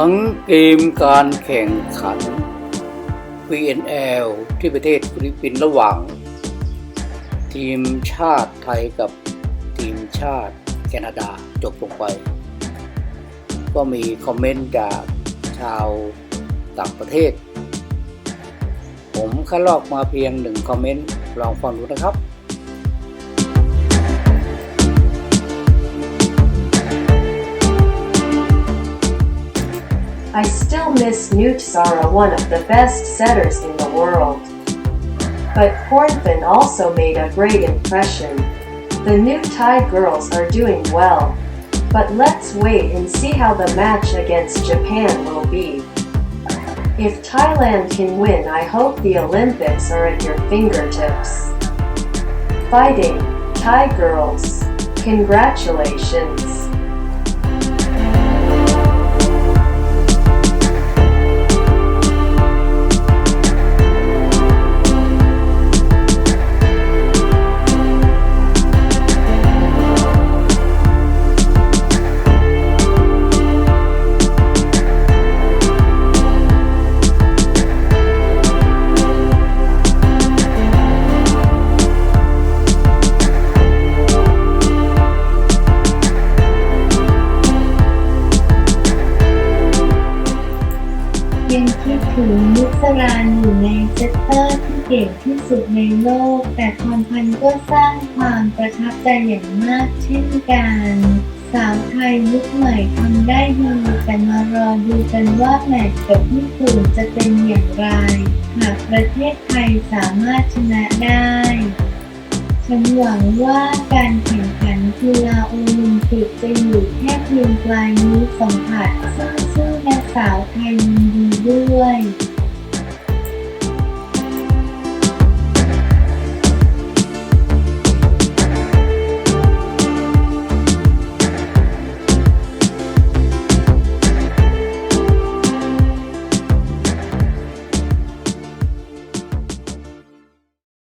ทั้งเกมการแข่งขัน VNL ที่ประเทศฟิลิปปินส์ระหว่าง ทีมชาติไทยกับทีมชาติแคนาดาจบลงไป ก็มีคอมเมนต์จากชาวต่างประเทศ ผมคัดลอกมาเพียงหนึ่งคอมเมนต์ ลองฟังดูนะครับ I still miss Newt Zara, one of the best setters in the world. But Cornfin also made a great impression. The new Thai girls are doing well. But let's wait and see how the match against Japan will be. If Thailand can win, I hope the Olympics are at your fingertips. Fighting, Thai girls. Congratulations. ยังคิดถึงนุสรานอยู่ในเซตเตอร์ที่เก่งที่สุดในโลก แต่พรพันธ์ก็สร้างความประทับใจอย่างมากเช่นกันสาวไทยยุคใหม่ทำได้ดีแต่มารอดูกันว่าแมตช์กับญี่ปุ่นจะเป็นอย่างไร หากประเทศไทยสามารถชนะได้ฉันหวังว่าการแข่งขันกีฬาโอลิมปิกจะอยู่แค่เพียงปลายนิ้วสัมผัสซึ่งซึ สาวไทยยินดีด้วย